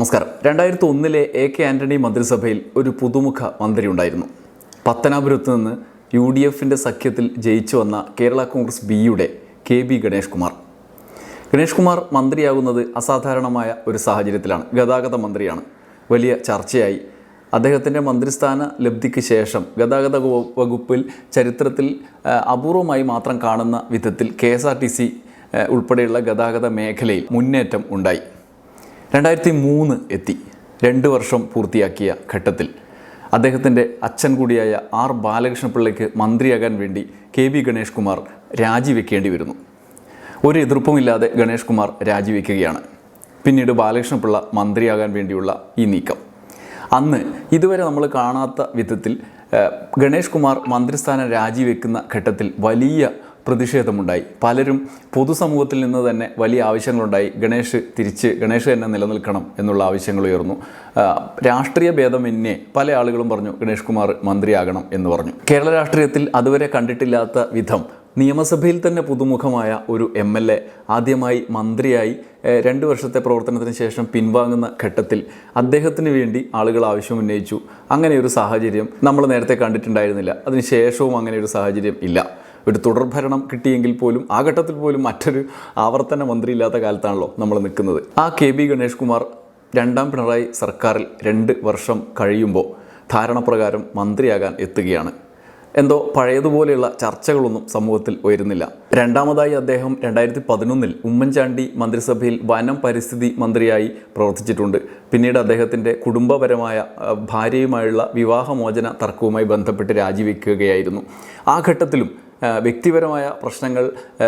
നമസ്കാരം. രണ്ടായിരത്തി ഒന്നിലെ എ കെ ആന്റണി മന്ത്രിസഭയിൽ ഒരു പുതുമുഖ മന്ത്രി ഉണ്ടായിരുന്നു. പത്തനാപുരത്ത് നിന്ന് യു ഡി എഫിന്റെ സഖ്യത്തിൽ ജയിച്ചു വന്ന കേരള കോൺഗ്രസ് ബിയുടെ കെ ബി ഗണേഷ് കുമാർ ഗണേഷ് കുമാർ മന്ത്രിയാകുന്നത് അസാധാരണമായ ഒരു സാഹചര്യത്തിലാണ്. ഗതാഗത മന്ത്രിയാണ്. വലിയ ചർച്ചയായി. അദ്ദേഹത്തിന്റെ മന്ത്രിസ്ഥാന ലബ്ധിക്ക് ശേഷം ഗതാഗത വകുപ്പിൽ ചരിത്രത്തിൽ അപൂർവമായി മാത്രം കാണുന്ന വിധത്തിൽ K S R T C ഉൾപ്പെടെയുള്ള ഗതാഗത മേഖലയിൽ മുന്നേറ്റം ഉണ്ടായി. രണ്ടായിരത്തി മൂന്ന് എത്തി. രണ്ട് വർഷം പൂർത്തിയാക്കിയ ഘട്ടത്തിൽ അദ്ദേഹത്തിന്റെ അച്ഛൻ കൂടിയായ ആർ ബാലകൃഷ്ണപിള്ളയ്ക്ക് മന്ത്രിയാകാൻ വേണ്ടി കെ വി ഗണേഷ് കുമാർ രാജിവെക്കേണ്ടി വരുന്നു. ഒരു എതിർപ്പുമില്ലാതെ ഗണേഷ് കുമാർ രാജിവെക്കുകയാണ്. പിന്നീട് ബാലകൃഷ്ണപിള്ള മന്ത്രിയാകാൻ വേണ്ടിയുള്ള ഈ നീക്കം. അന്ന് ഇതുവരെ നമ്മൾ കാണാത്ത വിധത്തിൽ ഗണേഷ് കുമാർ മന്ത്രിസ്ഥാനം രാജിവെക്കുന്ന ഘട്ടത്തിൽ വലിയ പ്രതിഷേധമുണ്ടായി. പലരും പൊതുസമൂഹത്തിൽ നിന്ന് തന്നെ വലിയ ആവശ്യങ്ങളുണ്ടായി. ഗണേഷ് തിരിച്ച് ഗണേഷ് തന്നെ നിലനിൽക്കണം എന്നുള്ള ആവശ്യങ്ങൾ ഉയർന്നു. രാഷ്ട്രീയ ഭേദമന്യേ പല ആളുകളും പറഞ്ഞു ഗണേഷ് കുമാർ മന്ത്രിയാകണം എന്ന് പറഞ്ഞു. കേരള രാഷ്ട്രീയത്തിൽ അതുവരെ കണ്ടിട്ടില്ലാത്ത വിധം നിയമസഭയിൽ തന്നെ പുതുമുഖമായ ഒരു എം എൽ എ ആദ്യമായി മന്ത്രിയായി രണ്ട് വർഷത്തെ പ്രവർത്തനത്തിന് ശേഷം പിൻവാങ്ങുന്ന ഘട്ടത്തിൽ അദ്ദേഹത്തിന് വേണ്ടി ആളുകൾ ആവശ്യം ഉന്നയിച്ചു അങ്ങനെ ഒരു സാഹചര്യം നമ്മൾ നേരത്തെ കണ്ടിട്ടുണ്ടായിരുന്നില്ല. അതിനുശേഷവും അങ്ങനെ ഒരു സാഹചര്യം ഇല്ല. ഒരു തുടർഭരണം കിട്ടിയെങ്കിൽ പോലും ആ ഘട്ടത്തിൽ പോലും മറ്റൊരു ആവർത്തന മന്ത്രി ഇല്ലാത്ത കാലത്താണല്ലോ നമ്മൾ നിൽക്കുന്നത്. ആ കെ ബി ഗണേഷ് കുമാർ രണ്ടാം പിണറായി സർക്കാരിൽ രണ്ട് വർഷം കഴിയുമ്പോൾ ധാരണപ്രകാരം മന്ത്രിയാകാൻ എത്തുകയാണ്. എന്തോ പഴയതുപോലെയുള്ള ചർച്ചകളൊന്നും സമൂഹത്തിൽ ഉയരുന്നില്ല. രണ്ടാമതായി അദ്ദേഹം രണ്ടായിരത്തി പതിനൊന്നിൽ ഉമ്മൻചാണ്ടി മന്ത്രിസഭയിൽ വനം പരിസ്ഥിതി മന്ത്രിയായി പ്രവർത്തിച്ചിട്ടുണ്ട്. പിന്നീട് അദ്ദേഹത്തിന്റെ കുടുംബപരമായ ഭാര്യയുമായുള്ള വിവാഹമോചന തർക്കവുമായി ബന്ധപ്പെട്ട് രാജിവെക്കുകയായിരുന്നു. ആ ഘട്ടത്തിലും വ്യക്തിപരമായ പ്രശ്നങ്ങൾ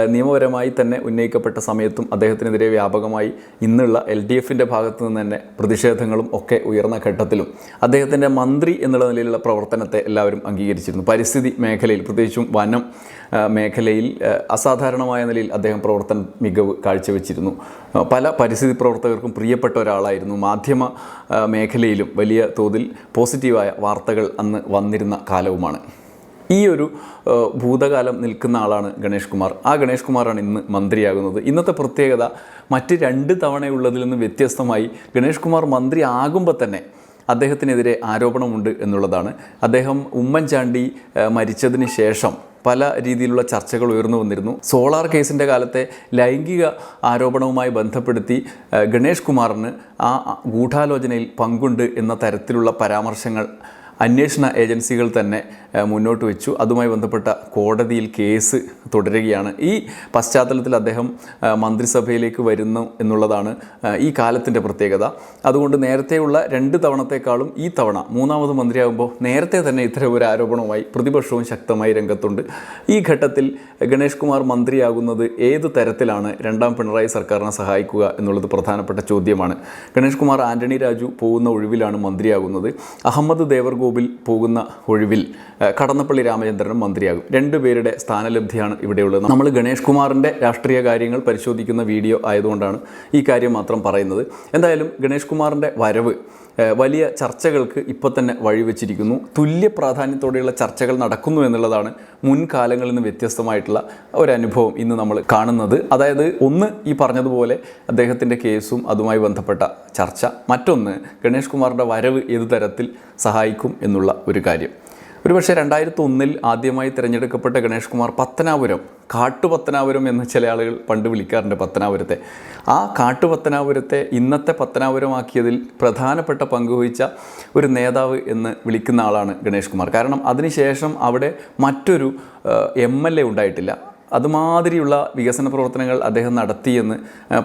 നിയമപരമായി തന്നെ ഉന്നയിക്കപ്പെട്ട സമയത്തും അദ്ദേഹത്തിനെതിരെ വ്യാപകമായി ഇന്നുള്ള എൽ ഡി എഫിന്റെ ഭാഗത്തു നിന്ന് തന്നെ പ്രതിഷേധങ്ങളും ഒക്കെ ഉയർന്ന ഘട്ടത്തിലും അദ്ദേഹത്തിന്റെ മന്ത്രി എന്നുള്ള നിലയിലുള്ള പ്രവർത്തനത്തെ എല്ലാവരും അംഗീകരിച്ചിരുന്നു. പരിസ്ഥിതി മേഖലയിൽ പ്രത്യേകിച്ചും വനം മേഖലയിൽ അസാധാരണമായ നിലയിൽ അദ്ദേഹം പ്രവർത്തന മികവ് കാഴ്ചവെച്ചിരുന്നു. പല പരിസ്ഥിതി പ്രവർത്തകർക്കും പ്രിയപ്പെട്ട ഒരാളായിരുന്നു. മാധ്യമ മേഖലയിലും വലിയ തോതിൽ പോസിറ്റീവായ വാർത്തകൾ അന്ന് വന്നിരുന്ന കാലവുമാണ്. ഈ ഒരു ഭൂതകാലം നിൽക്കുന്ന ആളാണ് ഗണേഷ് കുമാർ. ആ ഗണേഷ് കുമാറാണ് ഇന്ന് മന്ത്രിയാകുന്നത്. ഇന്നത്തെ പ്രത്യേകത മറ്റ് രണ്ട് തവണയുള്ളതിൽ നിന്ന് വ്യത്യസ്തമായി ഗണേഷ് കുമാർ മന്ത്രി ആകുമ്പോൾ തന്നെ അദ്ദേഹത്തിനെതിരെ ആരോപണമുണ്ട് എന്നുള്ളതാണ്. അദ്ദേഹം ഉമ്മൻചാണ്ടി മരിച്ചതിന് ശേഷം പല രീതിയിലുള്ള ചർച്ചകൾ ഉയർന്നു വന്നിരുന്നു. സോളാർ കേസിന്റെ കാലത്തെ ലൈംഗിക ആരോപണവുമായി ബന്ധപ്പെടുത്തി ഗണേഷ് കുമാറിന് ആ ഗൂഢാലോചനയിൽ പങ്കുണ്ട് എന്ന തരത്തിലുള്ള പരാമർശങ്ങൾ അന്വേഷണ ഏജൻസികൾ തന്നെ മുന്നോട്ട് വെച്ചു. അതുമായി ബന്ധപ്പെട്ട കോടതിയിൽ കേസ് തുടരുകയാണ്. ഈ പശ്ചാത്തലത്തിൽ അദ്ദേഹം മന്ത്രിസഭയിലേക്ക് വരുന്നു എന്നുള്ളതാണ് ഈ കാലത്തിന്റെ പ്രത്യേകത. അതുകൊണ്ട് നേരത്തെയുള്ള രണ്ട് തവണത്തെക്കാളും ഈ തവണ മൂന്നാമത് മന്ത്രിയാകുമ്പോൾ നേരത്തെ തന്നെ ഇത്തരം ഒരു ആരോപണവുമായി പ്രതിപക്ഷവും ശക്തമായി രംഗത്തുണ്ട്. ഈ ഘട്ടത്തിൽ ഗണേഷ് കുമാർ മന്ത്രിയാകുന്നത് ഏത് തരത്തിലാണ്? രണ്ടാം പിണറായി സർക്കാരിനെ സഹായിക്കുക എന്നുള്ളത് പ്രധാനപ്പെട്ട ചോദ്യമാണ്. ഗണേഷ് കുമാർ ആന്റണി രാജു പോകുന്ന ഒഴിവിലാണ് മന്ത്രിയാകുന്നത്. അഹമ്മദ് ദേവർഗോപിൽ പോകുന്ന ഒഴിവിൽ കടന്നപ്പള്ളി രാമചന്ദ്രനും മന്ത്രിയാകും. രണ്ടുപേരുടെ സ്ഥാനലബ്ധിയാണ് ഇവിടെയുള്ളത്. നമ്മൾ ഗണേഷ് കുമാറിന്റെ രാഷ്ട്രീയ കാര്യങ്ങൾ പരിശോധിക്കുന്ന വീഡിയോ ആയതുകൊണ്ടാണ് ഈ കാര്യം മാത്രം പറയുന്നത്. എന്തായാലും ഗണേഷ് കുമാറിന്റെ വരവ് വലിയ ചർച്ചകൾക്ക് ഇപ്പോൾ തന്നെ വഴിവെച്ചിരിക്കുന്നു. തുല്യ പ്രാധാന്യത്തോടെയുള്ള ചർച്ചകൾ നടക്കുന്നു എന്നുള്ളതാണ് മുൻകാലങ്ങളിൽ നിന്ന് വ്യത്യസ്തമായിട്ടുള്ള ഒരു അനുഭവം ഇന്ന് നമ്മൾ കാണുന്നത്. അതായത് ഒന്ന് ഈ പറഞ്ഞതുപോലെ അദ്ദേഹത്തിന്റെ കേസും അതുമായി ബന്ധപ്പെട്ട ചർച്ച. മറ്റൊന്ന് ഗണേഷ് കുമാറിന്റെ വരവ് ഏത് തരത്തിൽ സഹായിക്കും എന്നുള്ള ഒരു കാര്യം. ഒരുപക്ഷെ രണ്ടായിരത്തി ഒന്നിൽ ആദ്യമായി തിരഞ്ഞെടുക്കപ്പെട്ട ഗണേഷ് കുമാർ പത്തനാപുരം കാട്ടുപത്തനാപുരം എന്ന് ചില ആളുകൾ പണ്ട് വിളിക്കാറുണ്ട് പത്തനാപുരത്തെ. ആ കാട്ടുപത്തനാപുരത്തെ ഇന്നത്തെ പത്തനാപുരമാക്കിയതിൽ പ്രധാനപ്പെട്ട പങ്കുവഹിച്ച ഒരു നേതാവ് എന്ന് വിളിക്കുന്ന ആളാണ് ഗണേഷ് കുമാർ. കാരണം അതിനുശേഷം അവിടെ മറ്റൊരു എം എൽ എ ഉണ്ടായിട്ടില്ല. അതുമാതിരിയുള്ള വികസന പ്രവർത്തനങ്ങൾ അദ്ദേഹം നടത്തിയെന്ന്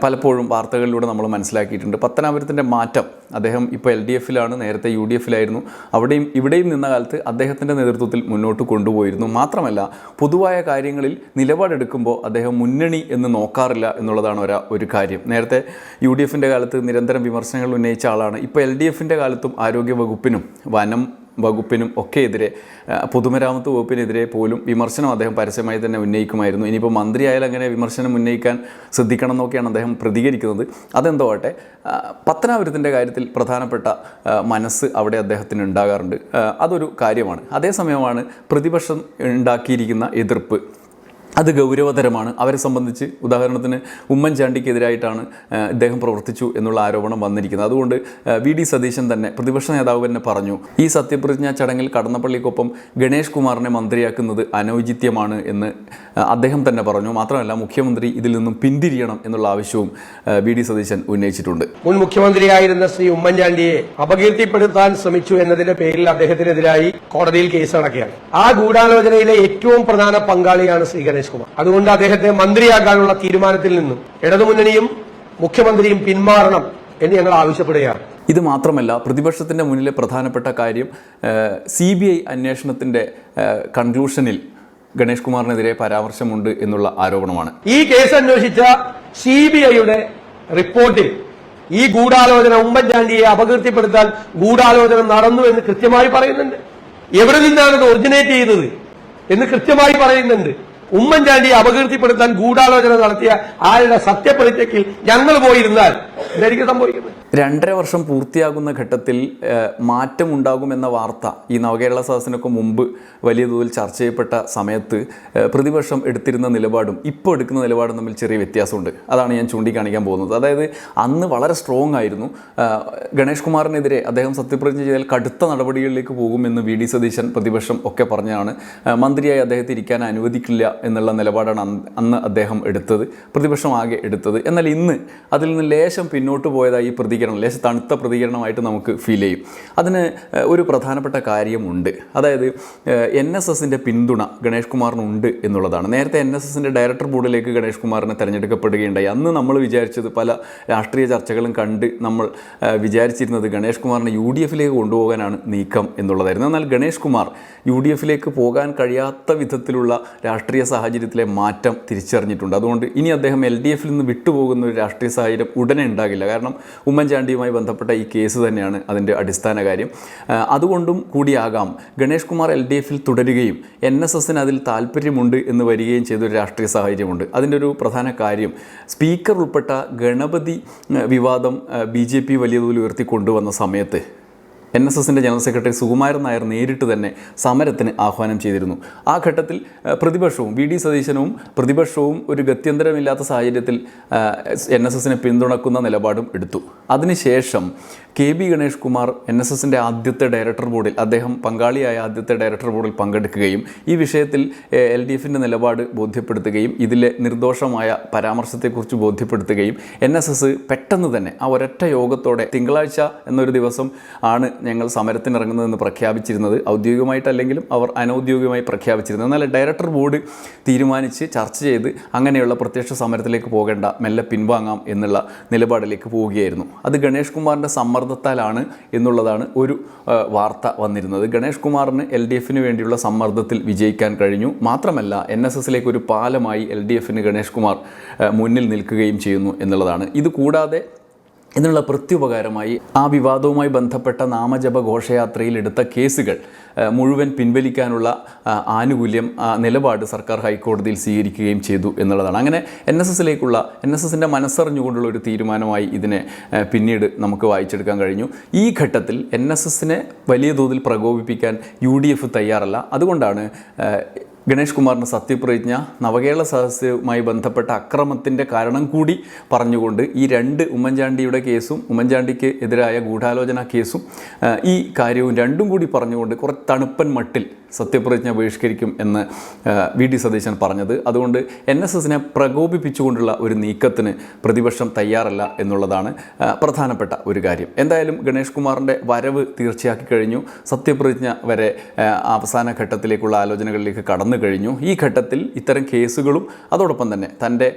പലപ്പോഴും വാർത്തകളിലൂടെ നമ്മൾ മനസ്സിലാക്കിയിട്ടുണ്ട്. പത്തനാപുരത്തിന്റെ മാറ്റം അദ്ദേഹം ഇപ്പോൾ എൽ ഡി എഫിലാണ് നേരത്തെ യു ഡി എഫിലായിരുന്നു. അവിടെയും ഇവിടെയും നിന്ന കാലത്ത് അദ്ദേഹത്തിന്റെ നേതൃത്വത്തിൽ മുന്നോട്ട് കൊണ്ടുപോയിരുന്നു. മാത്രമല്ല പൊതുവായ കാര്യങ്ങളിൽ നിലപാടെടുക്കുമ്പോൾ അദ്ദേഹം മുന്നണി എന്ന് നോക്കാറില്ല എന്നുള്ളതാണ് ഒരാ ഒരു കാര്യം. നേരത്തെ യു ഡി എഫിന്റെ കാലത്ത് നിരന്തരം വിമർശനങ്ങൾ ഉന്നയിച്ച ആളാണ്. ഇപ്പോൾ എൽ ഡി എഫിന്റെ കാലത്തും ആരോഗ്യ വകുപ്പിനും വനം വകുപ്പിനും ഒക്കെ എതിരെ പൊതുമരാമത്ത് വകുപ്പിനെതിരെ പോലും വിമർശനം അദ്ദേഹം പരസ്യമായി തന്നെ ഉന്നയിക്കുമായിരുന്നു. ഇനിയിപ്പോൾ മന്ത്രിയായാലും അങ്ങനെ വിമർശനം ഉന്നയിക്കാൻ ശ്രദ്ധിക്കണം എന്നൊക്കെയാണ് അദ്ദേഹം പ്രതികരിക്കുന്നത്. അതെന്തോ ആട്ടെ പത്തനാപുരത്തിന്റെ കാര്യത്തിൽ പ്രധാനപ്പെട്ട മനസ്സ് അവിടെ അദ്ദേഹത്തിന് ഉണ്ടാകാറുണ്ട്. അതൊരു കാര്യമാണ്. അതേസമയമാണ് പ്രതിപക്ഷം ഉണ്ടാക്കിയിരിക്കുന്ന എതിർപ്പ്. അത് ഗൗരവതരമാണ്. അവരെ സംബന്ധിച്ച് ഉദാഹരണത്തിന് ഉമ്മൻചാണ്ടിക്കെതിരായിട്ടാണ് ഇദ്ദേഹം പ്രവർത്തിച്ചു എന്നുള്ള ആരോപണം വന്നിരിക്കുന്നത്. അതുകൊണ്ട് വി. ഡി. സതീശൻ തന്നെ പ്രതിപക്ഷ നേതാവ് തന്നെ പറഞ്ഞു ഈ സത്യപ്രതിജ്ഞാ ചടങ്ങിൽ കടന്നപ്പള്ളിക്കൊപ്പം ഗണേഷ് കുമാറിനെ മന്ത്രിയാക്കുന്നത് അനൗചിത്യമാണ് എന്ന് അദ്ദേഹം തന്നെ പറഞ്ഞു. മാത്രമല്ല മുഖ്യമന്ത്രി ഇതിൽ നിന്നും പിന്തിരിയണം എന്നുള്ള ആവശ്യവും വി. ഡി. സതീശൻ ഉന്നയിച്ചിട്ടുണ്ട്. മുൻ മുഖ്യമന്ത്രിയായിരുന്ന ശ്രീ ഉമ്മൻചാണ്ടിയെ അപകീർത്തിപ്പെടുത്താൻ ശ്രമിച്ചു എന്നതിന്റെ പേരിൽ അദ്ദേഹത്തിനെതിരായി കോടതിയിൽ കേസ് നടക്കുകയാണ് ആ ഗൂഢാലോചനയിലെ ഏറ്റവും പ്രധാന പങ്കാളിയാണ് ശ്രീ ഗണേഷ് കുമാർ. അതുകൊണ്ട് അദ്ദേഹത്തെ മന്ത്രിയാകാനുള്ള തീരുമാനത്തിൽ നിന്നും ഇടതുമുന്നണിയും മുഖ്യമന്ത്രിയും പിന്മാറണം എന്ന് ഞങ്ങൾ ആവശ്യപ്പെടുകയാണ്. ഇത് മാത്രമല്ല പ്രതിപക്ഷത്തിന്റെ മുന്നിലെ പ്രധാനപ്പെട്ട കാര്യം സി ബി ഐ അന്വേഷണത്തിന്റെ കൺക്ലൂഷനിൽ ഗണേഷ് കുമാറിനെതിരെ പരാമർശമുണ്ട് എന്നുള്ള ആരോപണമാണ്. ഈ കേസ് അന്വേഷിച്ച സി ബി ഐയുടെ റിപ്പോർട്ടിൽ ഈ ഗൂഢാലോചന ഉമ്മൻചാണ്ടിയെ അപകീർത്തിപ്പെടുത്താൻ ഗൂഢാലോചന നടന്നു എന്ന് കൃത്യമായി പറയുന്നുണ്ട്. എവിടെ നിന്നാണ് ഇത് ഒറിജിനേറ്റ് ചെയ്തത് എന്ന് കൃത്യമായി പറയുന്നുണ്ട്. ഉമ്മൻചാണ്ടിയെ അപകീർത്തിപ്പെടുത്താൻ ഗൂഢാലോചന നടത്തിയ ആരുടെ സത്യപ്രതിജ്ഞയ്ക്ക് ഞങ്ങൾ പോയിരുന്നാൽ ഇതായിരിക്കും സംഭവിക്കുന്നത്? രണ്ടര വർഷം പൂർത്തിയാകുന്ന ഘട്ടത്തിൽ മാറ്റമുണ്ടാകുമെന്ന വാർത്ത ഈ നവകേരള സദസ്സിനൊക്കെ മുമ്പ് വലിയ തോതിൽ ചർച്ച ചെയ്യപ്പെട്ട സമയത്ത് പ്രതിപക്ഷം എടുത്തിരുന്ന നിലപാടും ഇപ്പോൾ എടുക്കുന്ന നിലപാടും തമ്മിൽ ചെറിയ വ്യത്യാസമുണ്ട്. അതാണ് ഞാൻ ചൂണ്ടിക്കാണിക്കാൻ പോകുന്നത്. അതായത് അന്ന് വളരെ സ്ട്രോങ് ആയിരുന്നു. ഗണേഷ് കുമാറിനെതിരെ അദ്ദേഹം സത്യപ്രതിജ്ഞ ചെയ്താൽ കടുത്ത നടപടികളിലേക്ക് പോകുമെന്ന് വി ഡി സതീശൻ പ്രതിപക്ഷം ഒക്കെ പറഞ്ഞാണ്. മന്ത്രിയായി അദ്ദേഹത്തെ ഇരിക്കാൻ അനുവദിക്കില്ല എന്നുള്ള നിലപാടാണ് അന്ന് അദ്ദേഹം എടുത്തത് പ്രതിപക്ഷം ആകെ എടുത്തത്. എന്നാൽ ഇന്ന് അതിൽ നിന്ന് ലേശം പിന്നോട്ട് പോയതായി ഈ പ്രതികരണം ലേശം തണുത്ത പ്രതികരണമായിട്ട് നമുക്ക് ഫീൽ ചെയ്യും. അതിന് ഒരു പ്രധാനപ്പെട്ട കാര്യമുണ്ട്. അതായത് എൻ എസ് എസിന്റെ പിന്തുണ ഗണേഷ് കുമാറിനുണ്ട് എന്നുള്ളതാണ്. നേരത്തെ എൻ എസ് എസിന്റെ ഡയറക്ടർ ബോർഡിലേക്ക് ഗണേഷ് കുമാറിനെ തിരഞ്ഞെടുക്കപ്പെടുകയുണ്ടായി. അന്ന് നമ്മൾ വിചാരിച്ചത് പല രാഷ്ട്രീയ ചർച്ചകളും കണ്ട് നമ്മൾ വിചാരിച്ചിരുന്നത് ഗണേഷ് കുമാറിനെ യു ഡി എഫിലേക്ക് കൊണ്ടുപോകാനാണ് നീക്കം എന്നുള്ളതായിരുന്നു. എന്നാൽ ഗണേഷ് കുമാർ യു ഡി എഫിലേക്ക് പോകാൻ കഴിയാത്ത വിധത്തിലുള്ള രാഷ്ട്രീയ സാഹചര്യത്തിലെ മാറ്റം തിരിച്ചറിഞ്ഞിട്ടുണ്ട്. അതുകൊണ്ട് ഇനി അദ്ദേഹം എൽ ഡി എഫിൽ നിന്ന് വിട്ടുപോകുന്ന ഒരു രാഷ്ട്രീയ സാഹചര്യം ഉടനെ ഉണ്ടാകില്ല. കാരണം ഉമ്മൻചാണ്ടിയുമായി ബന്ധപ്പെട്ട ഈ കേസ് തന്നെയാണ് അതിന്റെ അടിസ്ഥാന കാര്യം. അതുകൊണ്ടും കൂടിയാകാം ഗണേഷ് കുമാർ എൽ ഡി എഫിൽ തുടരുകയും എൻ എസ് എസിന് അതിൽ താല്പര്യമുണ്ട് എന്ന് വരികയും ചെയ്തൊരു രാഷ്ട്രീയ സാഹചര്യമുണ്ട്. അതിന്റെ ഒരു പ്രധാന കാര്യം സ്പീക്കർ ഉൾപ്പെട്ട ഗണപതി വിവാദം ബി ജെ പി വലിയ തോതിൽ ഉയർത്തിക്കൊണ്ടുവന്ന സമയത്ത് എൻ എസ് എസിന്റെ ജനറൽ സെക്രട്ടറി സുകുമാരൻ നായർ നേരിട്ട് തന്നെ സമരത്തിന് ആഹ്വാനം ചെയ്തിരുന്നു. ആ ഘട്ടത്തിൽ പ്രതിപക്ഷവും വി ഡി സതീശനവും പ്രതിപക്ഷവും ഒരു ഗത്യന്തരമില്ലാത്ത സാഹചര്യത്തിൽ എൻ എസ് എസിനെ പിന്തുണക്കുന്ന നിലപാടും എടുത്തു. അതിനുശേഷം K B Ganesh Kumar N S എസിന്റെ ആദ്യത്തെ ഡയറക്ടർ ബോർഡിൽ അദ്ദേഹം പങ്കാളിയായ ആദ്യത്തെ ഡയറക്ടർ ബോർഡിൽ പങ്കെടുക്കുകയും ഈ വിഷയത്തിൽ എൽ ഡി എഫിന്റെ നിലപാട് ബോധ്യപ്പെടുത്തുകയും ഇതിലെ നിർദോഷമായ പരാമർശത്തെക്കുറിച്ച് ബോധ്യപ്പെടുത്തുകയും എൻ എസ് എസ് പെട്ടെന്ന് തന്നെ ആ ഒരൊറ്റ യോഗത്തോടെ തിങ്കളാഴ്ച എന്നൊരു ദിവസം ആണ് ഞങ്ങൾ സമരത്തിനിറങ്ങുന്നതെന്ന് പ്രഖ്യാപിച്ചിരുന്നത് ഔദ്യോഗികമായിട്ടല്ലെങ്കിലും അവർ അനൗദ്യോഗികമായി പ്രഖ്യാപിച്ചിരുന്നത്. എന്നാൽ ഡയറക്ടർ ബോർഡ് തീരുമാനിച്ച് ചർച്ച ചെയ്ത് അങ്ങനെയുള്ള പ്രത്യക്ഷ സമരത്തിലേക്ക് പോകേണ്ട മെല്ലെ പിൻവാങ്ങാം എന്നുള്ള നിലപാടിലേക്ക് പോവുകയായിരുന്നു. അത് ഗണേഷ് കുമാറിന്റെ സമ്മർദ്ദത്താലാണ് എന്നുള്ളതാണ് ഒരു വാർത്ത വന്നിരുന്നത്. ഗണേഷ് കുമാറിന് എൽ ഡി എഫിന് വേണ്ടിയുള്ള സമ്മർദ്ദത്തിൽ വിജയിക്കാൻ കഴിഞ്ഞു. മാത്രമല്ല എൻ എസ് എസിലേക്ക് ഒരു പാലമായി എൽ ഡി എഫിന് ഗണേഷ് കുമാർ മുന്നിൽ നിൽക്കുകയും ചെയ്യുന്നു എന്നുള്ളതാണ്. ഇത് കൂടാതെ ഇതിനുള്ള പ്രത്യുപകാരമായി ആ വിവാദവുമായി ബന്ധപ്പെട്ട നാമജപ ഘോഷയാത്രയിൽ എടുത്ത കേസുകൾ മുഴുവൻ പിൻവലിക്കാനുള്ള ആനുകൂല്യം നിലപാട് സർക്കാർ ഹൈക്കോടതിയിൽ സ്വീകരിക്കുകയും ചെയ്തു എന്നുള്ളതാണ്. അങ്ങനെ എൻ എസ് എസിലേക്കുള്ള എൻ എസ് എസിന്റെ മനസ്സറിഞ്ഞുകൊണ്ടുള്ള ഒരു തീരുമാനമായി ഇതിനെ പിന്നീട് നമുക്ക് വായിച്ചെടുക്കാൻ കഴിഞ്ഞു. ഈ ഘട്ടത്തിൽ എൻ എസ് എസിനെ വലിയ തോതിൽ പ്രകോപിപ്പിക്കാൻ യു ഡി എഫ് തയ്യാറല്ല. അതുകൊണ്ടാണ് ഗണേഷ് കുമാറിന്റെ സത്യപ്രതിജ്ഞ നവകേരള സദസ്സുമായി ബന്ധപ്പെട്ട അക്രമത്തിന്റെ കാരണം കൂടി പറഞ്ഞുകൊണ്ട് ഈ രണ്ട് ഉമ്മൻചാണ്ടിയുടെ കേസും ഉമ്മൻചാണ്ടിക്ക് എതിരായ ഗൂഢാലോചന കേസും ഈ കാര്യവും രണ്ടും കൂടി പറഞ്ഞുകൊണ്ട് കുറേ തണുപ്പൻ മട്ടിൽ സത്യപ്രതിജ്ഞ ബഹിഷ്കരിക്കും എന്ന് വി ഡി സതീശൻ പറഞ്ഞത്. അതുകൊണ്ട് എൻ എസ് എസിനെ പ്രകോപിപ്പിച്ചുകൊണ്ടുള്ള ഒരു നീക്കത്തിന് പ്രതിപക്ഷം തയ്യാറല്ല എന്നുള്ളതാണ് പ്രധാനപ്പെട്ട ഒരു കാര്യം. എന്തായാലും ഗണേഷ് കുമാറിന്റെ വരവ് തീർച്ചയാക്കി കഴിഞ്ഞു. സത്യപ്രതിജ്ഞ വരെ അവസാന ഘട്ടത്തിലേക്കുള്ള ആലോചനകളിലേക്ക് കടന്നു കഴിഞ്ഞു. ഈ ഘട്ടത്തിൽ ഇത്തരം കേസുകളും അതോടൊപ്പം തന്നെ തന്റെ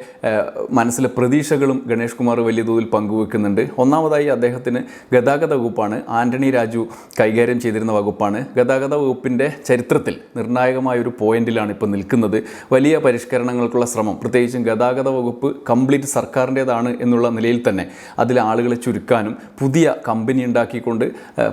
മനസ്സിലെ പ്രതീക്ഷകളും ഗണേഷ് കുമാർ വലിയ തോതിൽ പങ്കുവെക്കുന്നുണ്ട്. ഒന്നാമതായി അദ്ദേഹത്തിന് ഗതാഗത വകുപ്പാണ് ആന്റണി രാജു കൈകാര്യം ചെയ്തിരുന്ന വകുപ്പാണ്. ഗതാഗത വകുപ്പിന്റെ ചരിത്രത്തിൽ നിർണായകമായ ഒരു പോയിന്റിലാണ് ഇപ്പോൾ നിൽക്കുന്നത്. വലിയ പരിഷ്കരണങ്ങൾക്കുള്ള ശ്രമം പ്രത്യേകിച്ചും ഗതാഗത വകുപ്പ് കംപ്ലീറ്റ് സർക്കാരിന്റേതാണ് എന്നുള്ള നിലയിൽ തന്നെ അതിൽ ആളുകളെ ചുരുക്കാനും പുതിയ കമ്പനി ഉണ്ടാക്കിക്കൊണ്ട്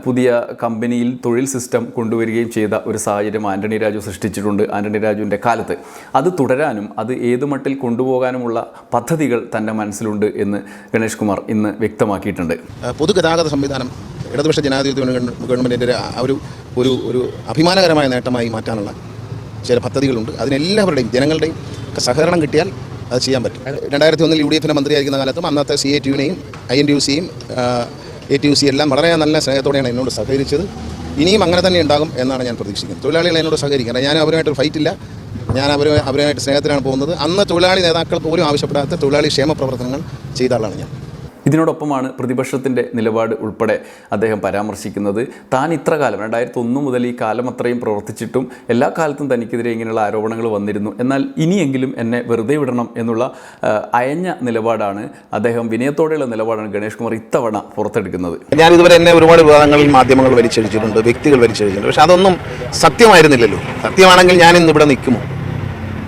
പുതിയ കമ്പനിയിൽ തൊഴിൽ സിസ്റ്റം കൊണ്ടുവരികയും ചെയ്ത ഒരു സാഹചര്യം ആന്റണി രാജു സൃഷ്ടിച്ചിട്ടുണ്ട്. ആന്റണി രാജുവിന്റെ കാലത്ത്. അത് തുടരാനും അത് ഏതു മട്ടിൽ കൊണ്ടുപോകാനുമുള്ള പദ്ധതികൾ തന്റെ മനസ്സിലുണ്ട് എന്ന് ഗണേഷ് കുമാർ ഇന്ന് വ്യക്തമാക്കിയിട്ടുണ്ട്. പൊതുഗതാഗത സംവിധാനം ഇടതുപക്ഷ ജനാധിപത്യ ഗവൺമെന്റിന്റെ ഒരു ഒരു ഒരു അഭിമാനകരമായ നേട്ടമായി മാറ്റാനുള്ള ചില പദ്ധതികളുണ്ട്. അതിനെല്ലാവരുടെയും ജനങ്ങളുടെയും സഹകരണം കിട്ടിയാൽ അത് ചെയ്യാൻ പറ്റും. രണ്ടായിരത്തി ഒന്നിൽ യു ഡി എഫിന്റെ മന്ത്രിയായിരിക്കുന്ന കാലത്തും അന്നത്തെ സി എ ടി യുനെയും ഐ എൻ ടി യു സിയും എ ടി യു സി എല്ലാം വളരെ നല്ല സ്നേഹത്തോടെയാണ് എന്നോട് സഹകരിച്ചത്. ഇനിയും അങ്ങനെ തന്നെ ഉണ്ടാകും എന്നാണ് ഞാൻ പ്രതീക്ഷിക്കുന്നത്. തൊഴിലാളികൾ എന്നോട് സഹകരിക്കണം. ഞാൻ അവരുമായിട്ട് ഫൈറ്റ് ഇല്ല. ഞാൻ അവർ അവരുമായിട്ട് സ്നേഹത്തിലാണ് പോകുന്നത്. അന്ന് തൊഴിലാളി നേതാക്കൾ പോലും ആവശ്യപ്പെടാത്ത തൊഴിലാളി ക്ഷേമ പ്രവർത്തനങ്ങൾ ചെയ്ത ആളാണ് ഞാൻ. ഇതിനോടൊപ്പമാണ് പ്രതിപക്ഷത്തിന്റെ നിലപാട് ഉൾപ്പെടെ അദ്ദേഹം പരാമർശിക്കുന്നത്. താൻ ഇത്ര കാലം രണ്ടായിരത്തി ഒന്ന് മുതൽ ഈ കാലം അത്രയും പ്രവർത്തിച്ചിട്ടും എല്ലാ കാലത്തും തനിക്കെതിരെ ഇങ്ങനെയുള്ള ആരോപണങ്ങൾ വന്നിരുന്നു. എന്നാൽ ഇനിയെങ്കിലും എന്നെ വെറുതെ വിടണം എന്നുള്ള അയഞ്ഞ നിലപാടാണ് അദ്ദേഹം വിനയത്തോടെയുള്ള നിലപാടാണ് ഗണേഷ് കുമാർ ഇത്തവണ പുറത്തെടുക്കുന്നത്. ഞാൻ ഇതുവരെ എന്നെ ഒരുപാട് വിവാദങ്ങളിൽ മാധ്യമങ്ങൾ വലിച്ചഴിച്ചിട്ടുണ്ട് വ്യക്തികൾ വലിച്ചഴിച്ചിട്ടുണ്ട് പക്ഷെ അതൊന്നും സത്യമായിരുന്നില്ലല്ലോ. സത്യമാണെങ്കിൽ ഞാൻ ഇന്ന് ഇവിടെ നിൽക്കുമോ?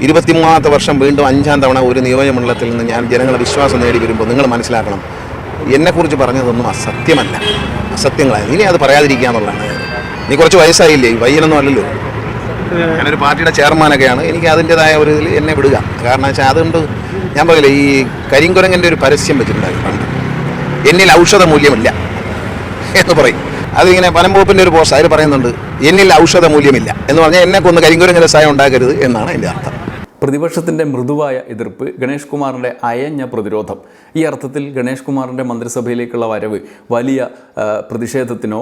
ഇരുപത്തിമൂന്നാമത്തെ വർഷം വീണ്ടും അഞ്ചാം തവണ ഒരു നിയോജകമണ്ഡലത്തിൽ നിന്ന് ഞാൻ ജനങ്ങളുടെ വിശ്വാസം നേടി വരുമ്പോൾ നിങ്ങൾ മനസ്സിലാക്കണം എന്നെക്കുറിച്ച് പറഞ്ഞതൊന്നും അസത്യമല്ല. അസത്യങ്ങളായിരുന്നു. ഇനി അത് പറയാതിരിക്കുക എന്നുള്ളതാണ്. നീ കുറച്ച് വയസ്സായില്ലേ? വയ്യനൊന്നും അല്ലല്ലോ. ഞാനൊരു പാർട്ടിയുടെ ചെയർമാനൊക്കെയാണ്. എനിക്ക് അതിന്റെതായ ഒരു ഇതിൽ എന്നെ വിടുക. കാരണം വെച്ചാൽ അതുകൊണ്ട് ഞാൻ പറയില്ലേ ഈ കരിങ്കുരങ്ങന്റെ ഒരു പരസ്യം വെച്ചിട്ടുണ്ടായിരുന്നു എന്നിൽ ഔഷധ മൂല്യമില്ല എന്ന് പറയും. അതിങ്ങനെ പനംപോപ്പിന്റെ ഒരു പോസ്റ്റ് അതിൽ പറയുന്നുണ്ട് എന്നിൽ ഔഷധ മൂല്യമില്ല എന്ന് പറഞ്ഞാൽ എന്നെ കൊന്ന് കരിങ്കുരങ്ങന്റെ സഹായം ഉണ്ടാക്കരുത് എന്നാണ് എന്റെ അർത്ഥം. പ്രതിപക്ഷത്തിന്റെ മൃദുവായ എതിർപ്പ് ഗണേഷ് കുമാറിന്റെ അയഞ്ഞ പ്രതിരോധം. ഈ അർത്ഥത്തിൽ ഗണേഷ് കുമാറിന്റെ മന്ത്രിസഭയിലേക്കുള്ള വരവ് വലിയ പ്രതിഷേധത്തിനോ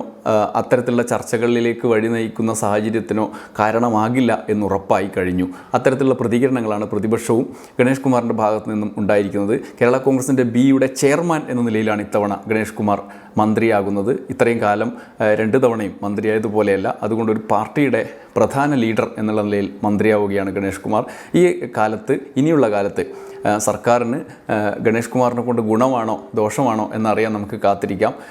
അത്തരത്തിലുള്ള ചർച്ചകളിലേക്ക് വഴി നയിക്കുന്ന സാഹചര്യത്തിനോ കാരണമാകില്ല എന്നുറപ്പായി കഴിഞ്ഞു. അത്തരത്തിലുള്ള പ്രതികരണങ്ങളാണ് പ്രതിപക്ഷവും ഗണേഷ് കുമാറിന്റെ ഭാഗത്തു നിന്നും ഉണ്ടായിരിക്കുന്നത്. കേരള കോൺഗ്രസിന്റെ ബിയുടെ ചെയർമാൻ എന്ന നിലയിലാണ് ഇത്തവണ ഗണേഷ് കുമാർ മന്ത്രിയാകുന്നത്. ഇത്രയും കാലം രണ്ട് തവണയും മന്ത്രിയായതുപോലെയല്ല. അതുകൊണ്ട് ഒരു പാർട്ടിയുടെ പ്രധാന ലീഡർ എന്നുള്ള നിലയിൽ മന്ത്രിയാവുകയാണ് ഗണേഷ് കുമാർ. ഈ കാലത്ത് ഇനിയുള്ള കാലത്ത് സർക്കാരിന് ഗണേഷ് കുമാറിനെ കൊണ്ട് ഗുണമാണോ ദോഷമാണോ എന്നറിയാൻ നമുക്ക് കാത്തിരിക്കാം.